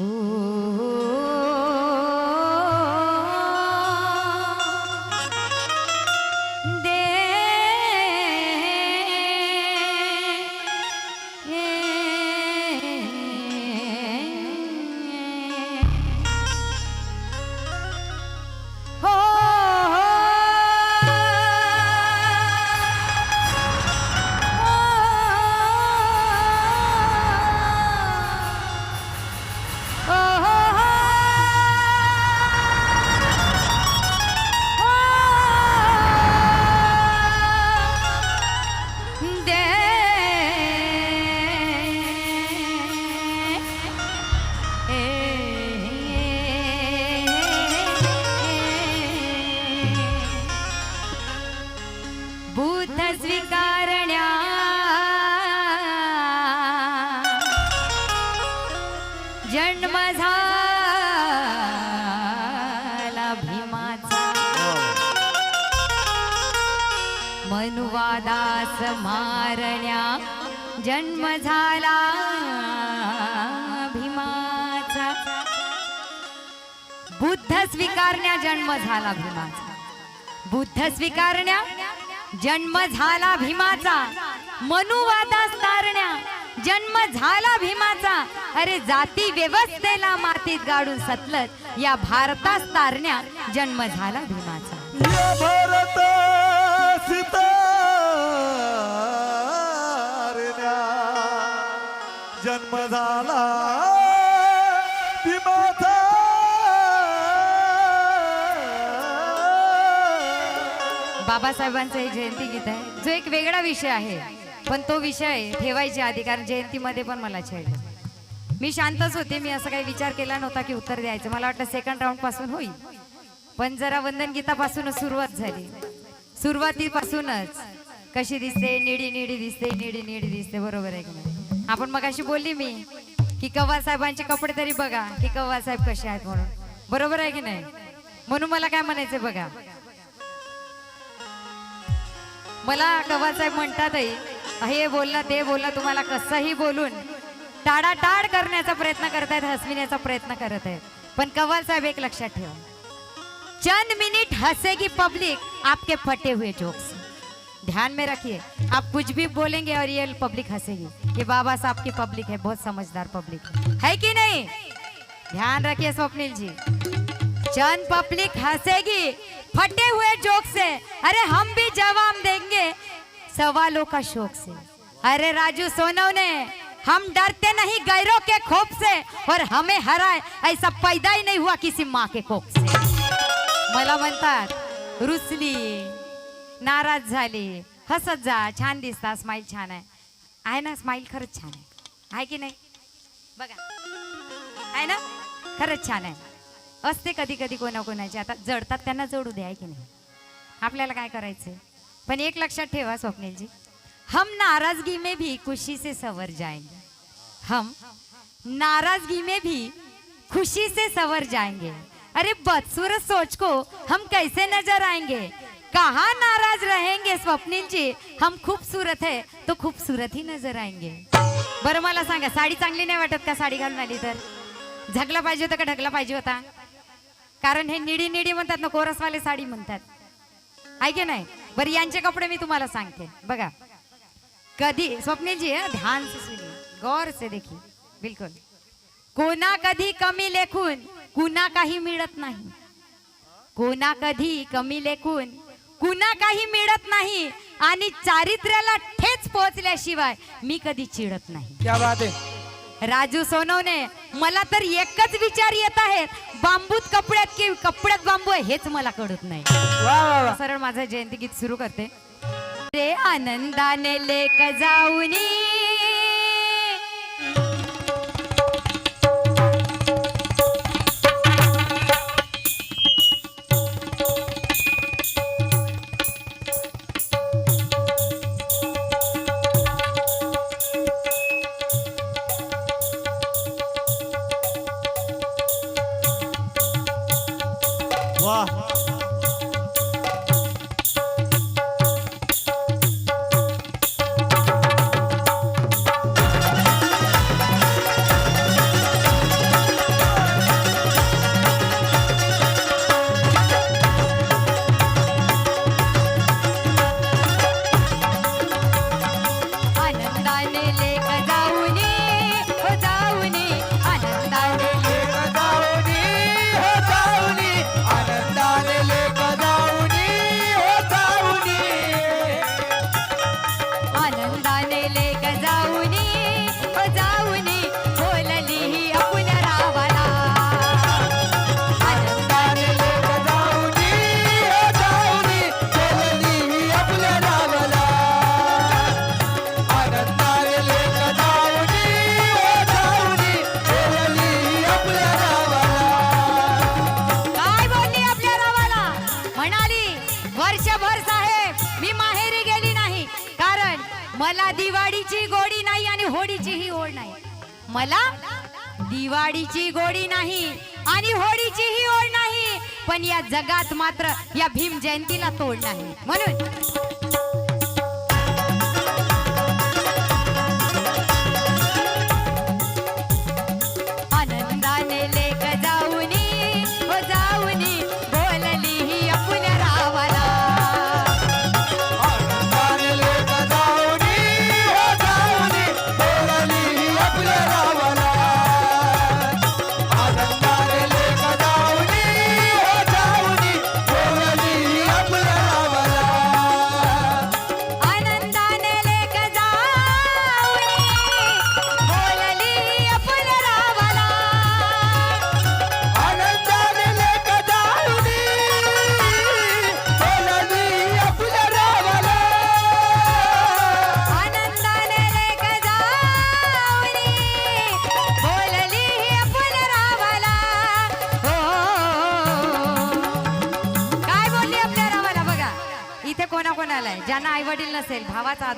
Oh. मारण्या जन्म झाला भीमाचा. बुद्ध स्वीकारण्या जन्म झाला भीमाचा. बुद्ध स्वीकारण्या जन्म झाला भीमाचा. मनुवादास तारण्या जन्म झाला भीमाचा. अरे जाती व्यवस्थेला मातीत गाडून सतलत या भारतास तारण्या जन्म झाला भीमाचा. बाबासाहेबांचं हे जयंती गीत आहे. जो एक वेगळा विषय आहे पण तो विषय ठेवायचे आधी कारण जयंतीमध्ये पण मला छेडलं मी शांतच होते मी असं काही विचार केला नव्हता की उत्तर द्यायचं. मला वाटलं सेकंड राऊंडपासून होईल. पण जरा वंदन गीतापासूनच सुरुवात झाली. सुरुवातीपासूनच कशी दिसते निडी निडी दिसते निडी निडी दिसते बरोबर आहे की नाही? आपण मग अशी बोलली मी की कव्वा साहेबांचे कपडे तरी बघा की कव्वा साहेब कसे आहेत म्हणून. बरोबर आहे की नाही? म्हणून मला काय म्हणायचं बघा मला कवाल साहेब म्हणतातही हे बोलणं ते बोलणं तुम्हाला कसंही बोलून टाळाटाळ करण्याचा प्रयत्न करतायत हसविण्याचा प्रयत्न करत आहेत. पण कवाल साहेब एक लक्षात ठेवा. चंद मिनिट हसेगी पब्लिक आपके फटे हुए जोक्स ध्यान में रखिए आप कुछ भी बोलेंगे और ये पब्लिक हंसेगी ये बाबा साहब की पब्लिक है बहुत समझदार पब्लिक है कि नहीं? ध्यान रखिए स्वप्निल जी। चंद पब्लिक हंसेगी फटे हुए जोक से। अरे हम भी जवाब देंगे सवालों का शौक से। अरे राजू सोनव ने हम डरते नहीं गैरों के खोप से और हमें हराए ऐसा पैदा ही नहीं हुआ किसी माँ के खोप से। मला म्हणतात रुसली नाराज झाली हसत जा छान दिसता स्माईल छान आहे. आहे ना स्माईल खरंच छान आहे. आहे की नाही? बघा. आहे ना? खरंच छान आहे. असते कधी कधी कोणाकोणाचे. आता जडतात त्यांना जडू द्या की नाही? आपल्याला काय करायचंय? पण एक लक्षात ठेवा स्वप्नीलजी. हम नाराजगी में भी खुशी से सवर जाएंगे. हम नाराजगी में भी खुशी से सवर जाएंगे. अरे बदसूरत सोच को हम कैसे नजर आएंगे? कहा नाराज रहेंगे स्वप्निल जी हम खूबसूरत है तो खूबसूरत ही नजर आएंगे. बरं मला सांगा साडी चांगली नाही वाटत का साडी घालून आली तर? झगला पाहिजे होता का ढगला पाहिजे होता? कारण हे निडी निडी म्हणतात ना कोरसवाले साडी म्हणतात. आहे की नाही? बरं यांचे कपडे मी तुम्हाला सांगते. बघा. कधी स्वप्नीलजी ध्यान से सुनिए गौर से देखिए बिलकुल. कोणा कधी कमी लेखून कुणा काही मिळत नाही. कोणा कधी कमी लेखून कुणा काही मिळत नाही. आणि चारित्र्याला ठेच पोहोचल्याशिवाय मी कधी चिडत नाही. त्या बात आहे. राजू सोनवणे मला तर एकच विचार येत आहेत बांबूत कपड्यात की कपड्यात बांबू आहे हेच मला कळत नाही. सरळ माझं जयंती गीत सुरू करते. रे आनंदाने लेक जाऊनी म्हणाली वर्षभर साहेब मी माहेरी गेली नाही. कारण मला दिवाळीची गोडी नाही आणि होडीचीही ओढ नाही. मला दिवाळीची गोडी नाही आणि होडीचीही ओढ नाही. पण या जगात मात्र या भीम जयंतीला तोड नाही. म्हणून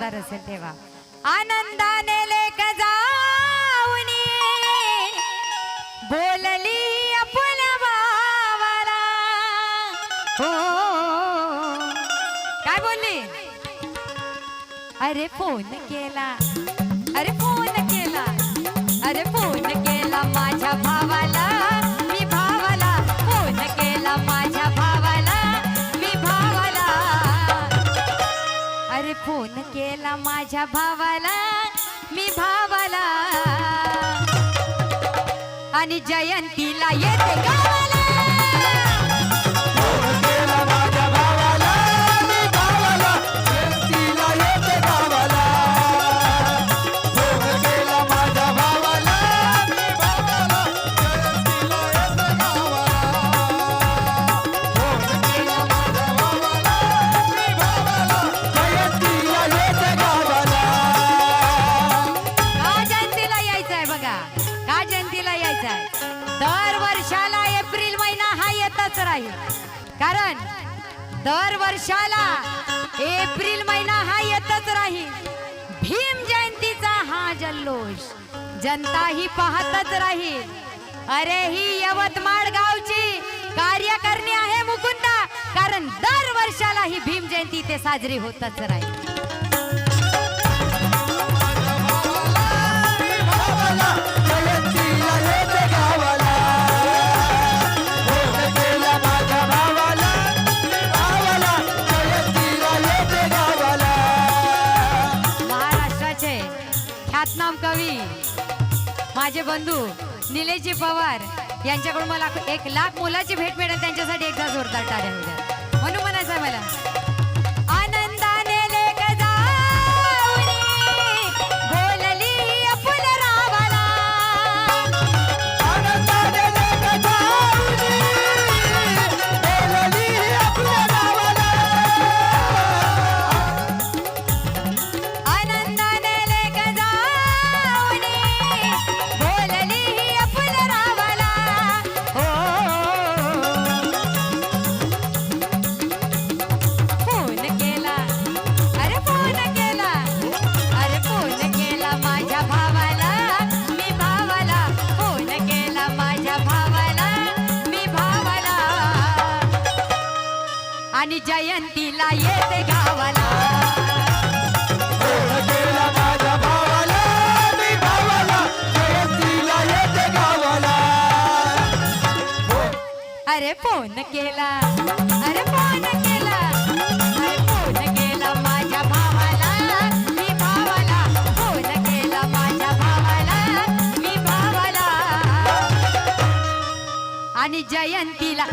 आधार असेल तेव्हा आनंदाने लेख जाऊनी. बोलली आपण हो. काय बोलली? अरे फोन केला. माझ्या भावाला मी भावाला. आणि जयंतीला येते गावाला. दर वर्षाला एप्रिल महिना हा येतच राहील. भीम जयंतीचा हा जल्लोष. जनता ही पाहतच राहील. अरे ही यवतमाळ गावची कार्यकर्णी आहे मुकुंदा. कारण दर वर्षाला ही भीम जयंती ते साजरी होतच राहील. बंधू निलेशजी पवार यांच्याकडून मला एक लाख मोलाची भेट मिळेल त्यांच्यासाठी एकदा जोरदार टाळ्या होत्या आणि जयंतीला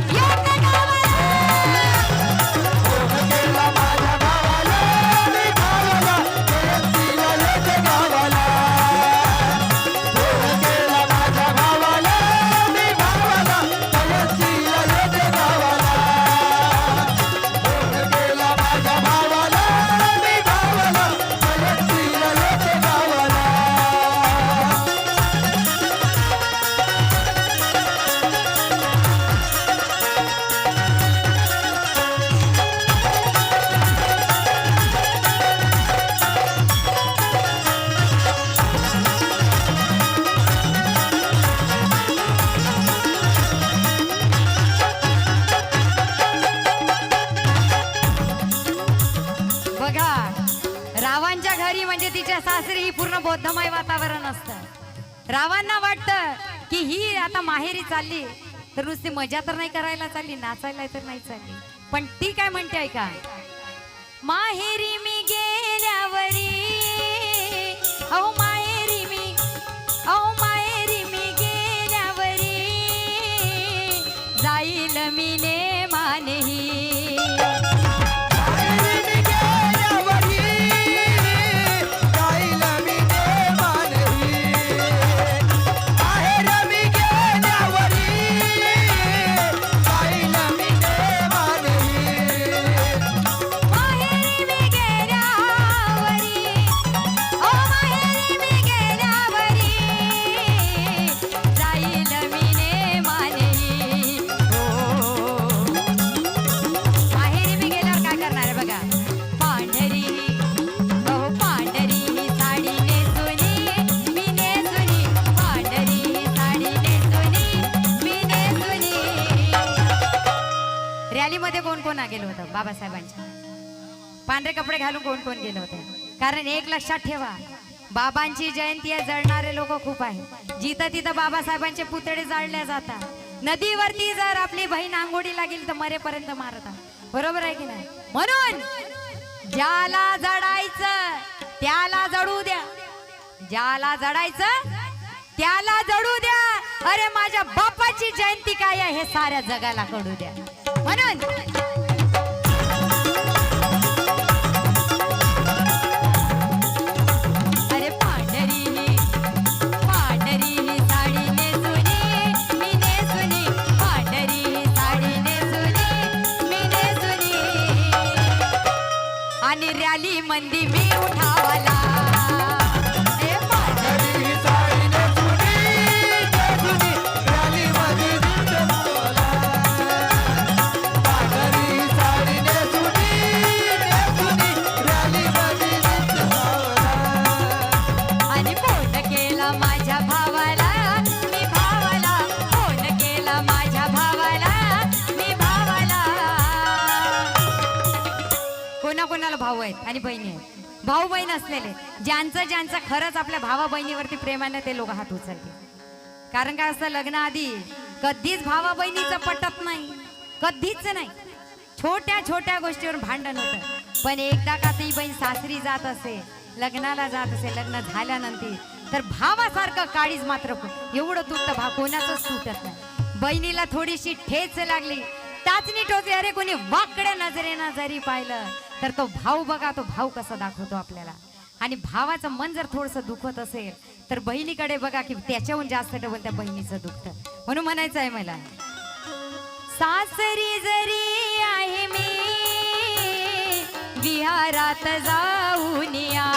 बौद्धमय वातावरण असतं. रावांना वाटतं की ही आता माहेरी चालली. तर नुसती मजा तर नाही करायला चालली नाचायला तर नाही चालली. पण ती काय म्हणते ऐका. माहेरी मी गेल्यावरी अहो कपडे घालून कोण कोण गेलं होतं? कारण एक लक्षात ठेवा बाबांची जयंती आहे जळणारे लोक खूप आहेत. जिथं तिथं बाबासाहेबांचे पुतळे जाळले जातात. नदीवरती जर आपली बहीण आंघोळीला लागेल तर मरेपर्यंत मारतात. बरोबर आहे की नाही? म्हणून ज्याला जडायचं त्याला जडू द्या. ज्याला जडायचं त्याला जडू द्या. अरे माझ्या बापाची जयंती काय आहे हे साऱ्या जगाला कडू द्या. म्हणून रॅली मंदी मी उठावाला. भाऊ आहेत आणि बहिणी आहेत. भाऊ बहीण असलेले ज्यांचं ज्यांचं खरंच आपल्या भावा बहिणीवरती प्रेमाने ते लोक हात उचलते कारण काय असतं लग्नाआधी कधीच भावा बहिणीचं पटत नाही. कधीच नाही. छोट्या छोट्या गोष्टीवर भांडण होतं. पण एकदा का ती बहीण सासरी जात असे लग्नाला जात असे लग्न झाल्यानंतर तर भावासारखं काळीज मात्र एवढं तुटतं भाव कोणाचंच तुटत नाही. बहिणीला थोडीशी ठेच लागली. टाचणी टोचली अरे कोणी वाकड्या नजरेनं जरी पाहिलं तर तो भाऊ बघा तो भाव कसा दाखवतो आपल्याला. आणि भावाचं मन जर थोडस दुखत असेल तर बहिणीकडे बघा की त्याच्याहून जास्त डबल त्या बहिणीचं दुखतं. म्हणून म्हणायचं आहे मला सासरी जरी आहे मी विहारात जाऊनिया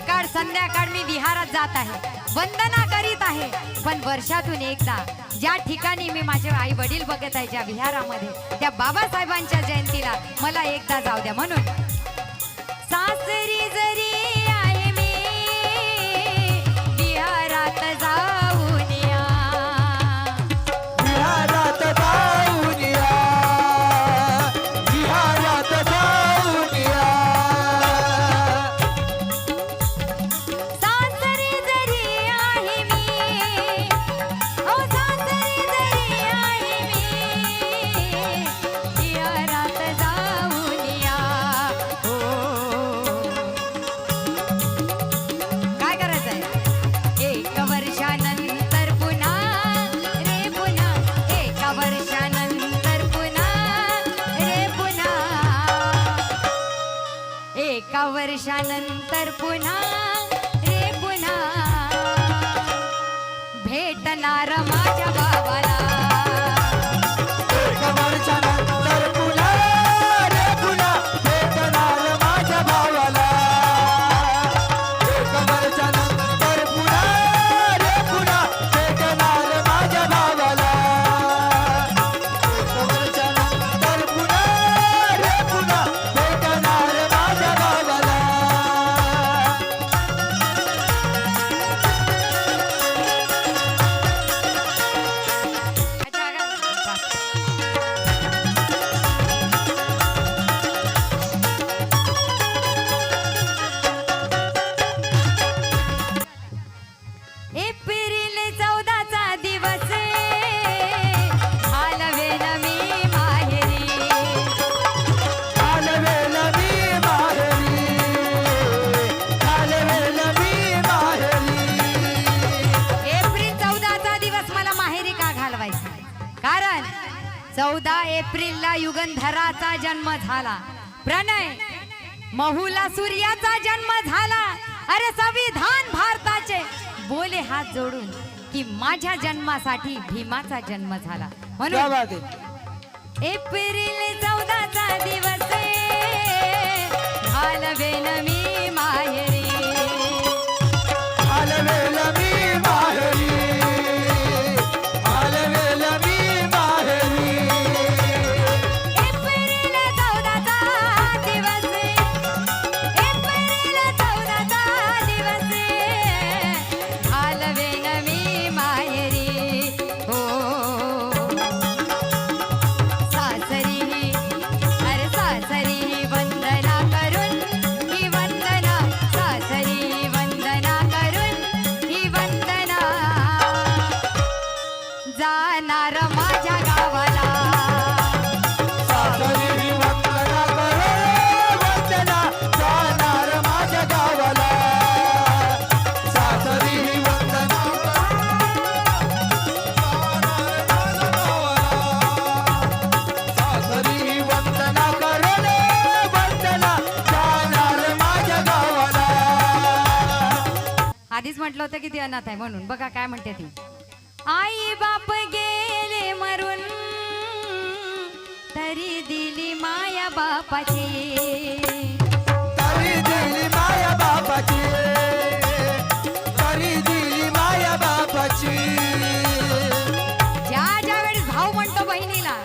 सकाळ संध्याकाळ मी विहारात जात आहे. वंदना करीत आहे. पण वर्षातून एकदा ज्या ठिकाणी मी माझे आई वडील बघत आहे ज्या विहारामध्ये त्या बाबासाहेबांच्या जयंतीला मला एकदा जाऊ द्या म्हणून. सासरी जरी कारण चौदा एप्रिलला युगंधराचा जन्म झाला. प्रणय महूला सूर्याचा जन्म झाला. अरे संविधान भारताचे. बोले हात जोडून की माझ्या जन्मासाठी भीमाचा जन्म झाला. म्हणून एप्रिल चौदाचा दिवस घालवेन मी म्हटलं होतं की ती अनाथ आहे म्हणून. बघा काय म्हणते ती. आई बाप गेले मरून तरी दिली माया बापाची. तरी दिली माया बापाची. तरी दिली माया बापाची. ज्या ज्या वेळेस भाऊ म्हणतो बहिणीला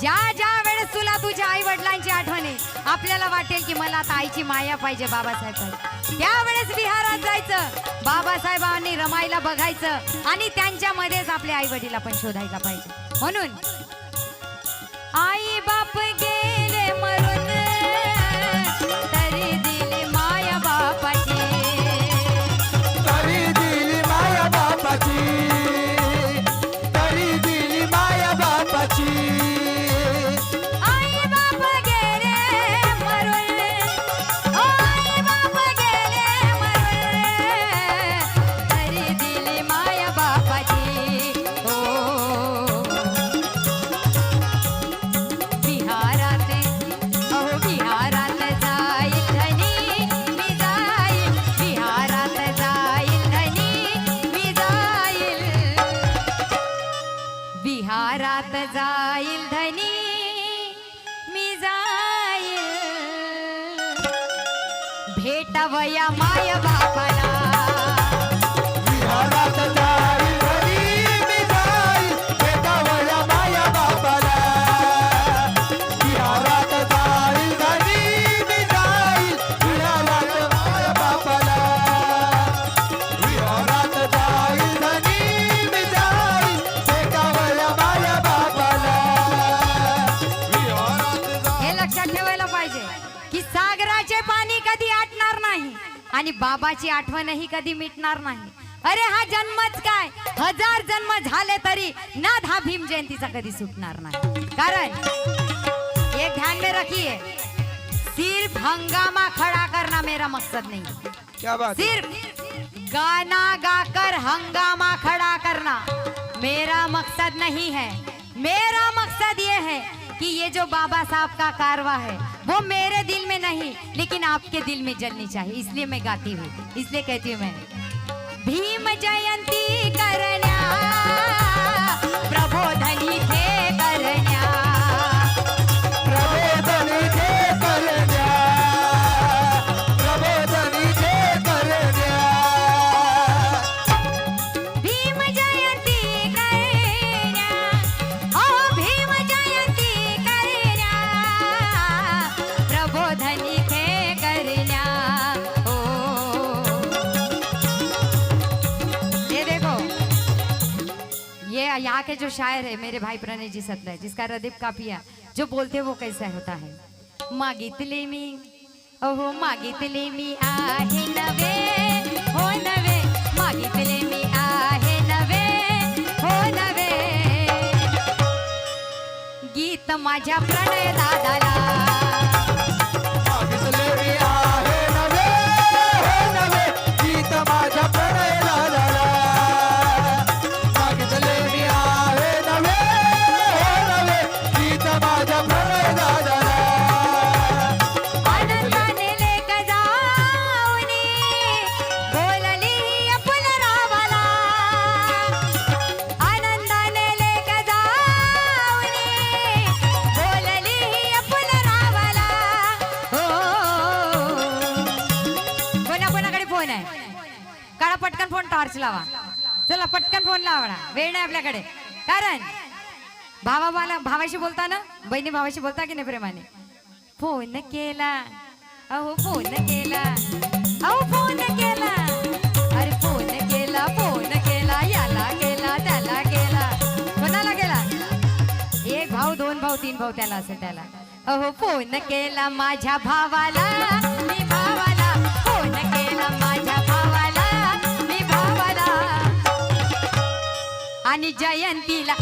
ज्या ज्या वेळेस तुला तुझ्या आई वडिलांची आठवण आहे आपल्याला की मला आता आईची माया पाहिजे बाबासाहेब पाहिजे त्यावेळेस बिहारात जायचं. बाबासाहेबांनी रमायला बघायचं आणि त्यांच्यामध्येच आपल्या आई वडील आपण शोधायला पाहिजे. म्हणून आई बाप बाबाची आठवणही कधी मिटणार नाही. अरे हा जन्मच काय? हजार जन्म झाले तरी नाद हा भीम जयंतीचा कधी सुटणार नाही. कारण एक ध्यान में रखिए सिर्फ हंगामा खड़ा करना मेरा मकसद नहीं. क्या बात है? सिर्फ गाना गाकर हंगामा खड़ा करना मेरा मकसद नहीं है. मेरा मकसद ये है कि ये जो बाबा साहब का कारवा है वो मेरे दिल में नहीं लेकिन आपके दिल में जलनी चाहिए। इसलिए मैं गाती हूँ। इसलिए कहती हूँ मैं भीम जयंती करना। के जो शायर है मेरे भाई प्रणय जी सतलय जिसका रदीप कापिया जो बोलते वो कैसा होता है? मागितले मी अहो मागितले मी आहे नवे हो नवे मागितले मी आहे नवे हो नवे। गीत माझ्या प्रणय दादाला लावा. चला पटकन फोन लावा. वेळ नाही आपल्याकडे. कारण भावा भाला भावाशी बोलता ना बहिणी भावाशी बोलता की नाही प्रेमाने? फोन केला. अहो फोन केला. अहो फोन केला. अरे फोन केला फोन केला याला केला त्याला केला. कोणाला केला? एक भाऊ दोन भाऊ तीन भाऊ त्याला असेल त्याला. अहो फोन केला माझ्या भावाला. आणि जयंतीला.